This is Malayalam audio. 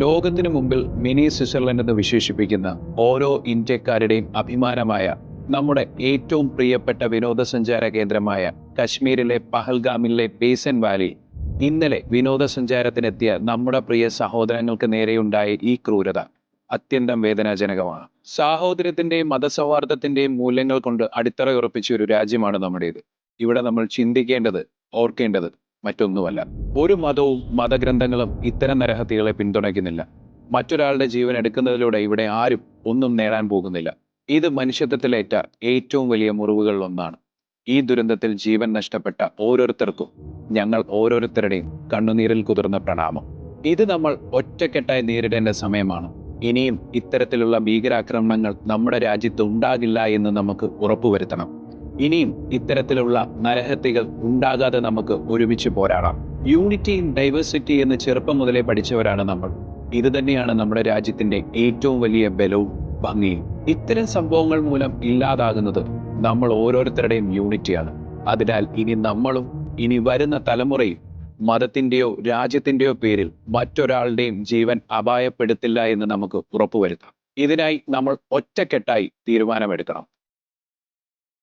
ലോകത്തിനു മുമ്പിൽ മിനി സ്വിറ്റ്സർലൻഡ് എന്ന് വിശേഷിപ്പിക്കുന്ന ഓരോ ഇന്ത്യക്കാരുടെയും അഭിമാനമായ നമ്മുടെ ഏറ്റവും പ്രിയപ്പെട്ട വിനോദസഞ്ചാര കേന്ദ്രമായ കശ്മീരിലെ പഹൽഗാമിലെ ബേസൻ വാലി ഇന്നലെ വിനോദസഞ്ചാരത്തിനെത്തിയ നമ്മുടെ പ്രിയ സഹോദരങ്ങൾക്ക് നേരെയുണ്ടായ ഈ ക്രൂരത അത്യന്തം വേദനാജനകമാണ്. സാഹോദര്യത്തിന്റെയും മതസൗഹാർദ്ദത്തിന്റെയും മൂല്യങ്ങൾ കൊണ്ട് അടിത്തറയുറപ്പിച്ച ഒരു രാജ്യമാണ് നമ്മുടേത്. ഇവിടെ നമ്മൾ ചിന്തിക്കേണ്ടത് ഓർക്കേണ്ടത് മറ്റൊന്നുമല്ല. ഒരു മതവും മതഗ്രന്ഥങ്ങളും ഇത്തരം നരഹത്യകളെ പിന്തുണയ്ക്കുന്നില്ല. മറ്റൊരാളുടെ ജീവൻ എടുക്കുന്നതിലൂടെ ഇവിടെ ആരും ഒന്നും നേടാൻ പോകുന്നില്ല. ഇത് മനുഷ്യത്വത്തിലേറ്റ ഏറ്റവും വലിയ മുറിവുകളിൽ ഒന്നാണ് ഈ ദുരന്തത്തിൽ ജീവൻ നഷ്ടപ്പെട്ട ഓരോരുത്തർക്കും ഞങ്ങൾ ഓരോരുത്തരുടെയും കണ്ണുനീരിൽ കുതിർന്ന പ്രണാമം. ഇത് നമ്മൾ ഒറ്റക്കെട്ടായി നേരിടേണ്ട സമയമാണ്. ഇനിയും ഇത്തരത്തിലുള്ള ഭീകരാക്രമണങ്ങൾ നമ്മുടെ രാജ്യത്ത് ഉണ്ടാകില്ല എന്ന് നമുക്ക് ഉറപ്പുവരുത്തണം. ഇനിയും ഇത്തരത്തിലുള്ള നരഹത്യകൾ ഉണ്ടാകാതെ നമുക്ക് ഒരുമിച്ച് പോരാടാം. യൂണിറ്റി ഇൻ ഡൈവേഴ്സിറ്റി എന്ന് ചെറുപ്പം മുതലേ പഠിച്ചവരാണ് നമ്മൾ. ഇത് തന്നെയാണ് നമ്മുടെ രാജ്യത്തിന്റെ ഏറ്റവും വലിയ ബലവും ഭംഗിയും. ഇത്തരം സംഭവങ്ങൾ മൂലം ഇല്ലാതാകുന്നത് നമ്മൾ ഓരോരുത്തരുടെയും യൂണിറ്റിയാണ് അതിനാൽ ഇനി നമ്മളും ഇനി വരുന്ന തലമുറയും മതത്തിന്റെയോ രാജ്യത്തിന്റെയോ പേരിൽ മറ്റൊരാളുടെയും ജീവൻ അപായപ്പെടുത്തില്ല എന്ന് നമുക്ക് ഉറപ്പുവരുത്താം. ഇതിനായി നമ്മൾ ഒറ്റക്കെട്ടായി തീരുമാനമെടുക്കണം.